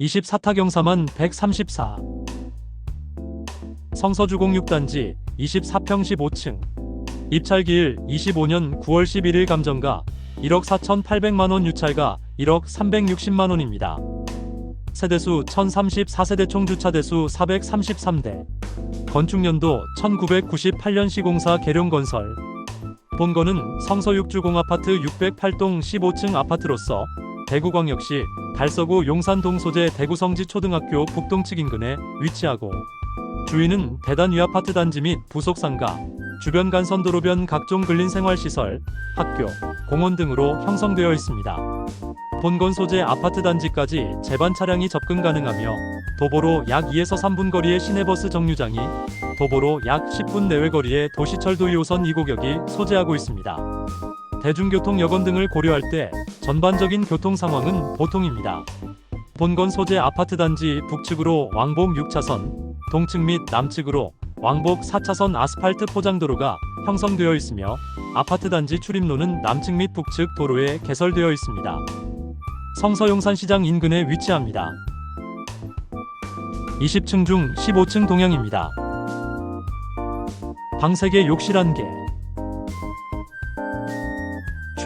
24타경사만 134 성서주 공육단지 24평 15층. 입찰기일 25년 9월 11일 감정가 1억 4,800만원 유찰가 1억 360만원입니다. 세대수 1034세대 총 주차대수 433대. 건축년도 1998년 시공사 계룡건설. 본건은 성서 6주공 아파트 608동 15층 아파트로서 대구광 역시 달서구 용산동 소재 대구성지 초등학교 북동 측 인근에 위치하고 주위는 대단 위아파트 단지 및 부속 상가, 주변 간선 도로변 각종 근린 생활시설, 학교, 공원 등으로 형성되어 있습니다. 본건 소재 아파트 단지까지 제반 차량이 접근 가능하며 도보로 약 2에서 3분 거리의 시내버스 정류장이 도보로 약 10분 내외 거리의 도시철도 2호선 2고역이 소재하고 있습니다. 대중교통 여건 등을 고려할 때 전반적인 교통 상황은 보통입니다. 본건 소재 아파트 단지 북측으로 왕복 6차선, 동측 및 남측으로 왕복 4차선 아스팔트 포장도로가 형성되어 있으며 아파트 단지 출입로는 남측 및 북측 도로에 개설되어 있습니다. 성서용산시장 인근에 위치합니다. 20층 중 15층 동향입니다. 방 3개 욕실 1개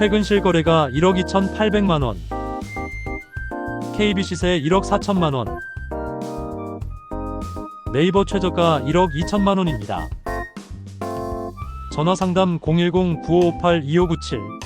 최근 실거래가 1억 2,800만 원. KB 시세 1억 4천만 원. 네이버 최저가 1억 2천만 원입니다. 전화 상담 010-9558-2597